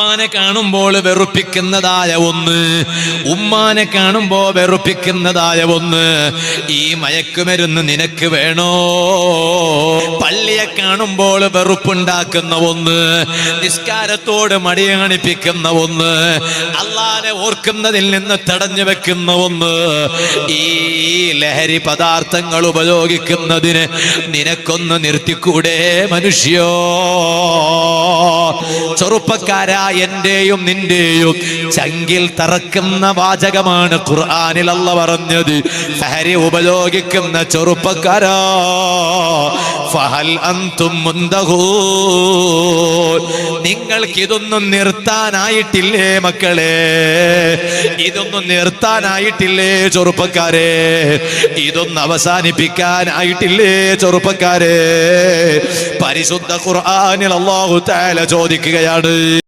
ഉമ്മാനെ കാണുമ്പോൾ വെറുപ്പിക്കുന്നതായ ഒന്ന്. ഉമ്മാനെ കാണുമ്പോൾ വെറുപ്പിക്കുന്നതായ ഒന്ന്. ഈ മയക്കുമരുന്ന് നിനക്ക് വേണോ? പള്ളിയെ കാണുമ്പോൾ വെറുപ്പുണ്ടാക്കുന്ന ഒന്ന്. നിസ്കാരത്തോട് മടി കാണിപ്പിക്കുന്ന ഒന്ന്. അള്ളാനെ ഓർക്കുന്നതിൽ നിന്ന് തടഞ്ഞു വെക്കുന്ന ഒന്ന്. ഈ ലഹരി പദാർത്ഥങ്ങൾ ഉപയോഗിക്കുന്നതിന് നിനക്കൊന്ന് നിർത്തിക്കൂടെ മനുഷ്യോ? ചെറുപ്പക്കാരാ എന്റെയും നിന്റെയും ചങ്കിൽ തറക്കുന്ന വാചകമാണ് ഖുർആനിൽ അല്ല പറഞ്ഞത്. ഹരി ഉപയോഗിക്കുന്ന ചെറുപ്പക്കാരാ ഫഹൽ അന്തും മുന്തഹൂ. നിങ്ങൾക്ക് ഇതൊന്നും നിർത്താനായിട്ടില്ലേ മക്കളെ? ഇതൊന്നും നിർത്താനായിട്ടില്ലേ ചെറുപ്പക്കാരെ? ഇതൊന്നും അവസാനിപ്പിക്കാനായിട്ടില്ലേ ചെറുപ്പക്കാരെ? പരിശുദ്ധ ഖുർആനിൽ അള്ളാഹു താല ചോദിക്കുകയാണ്.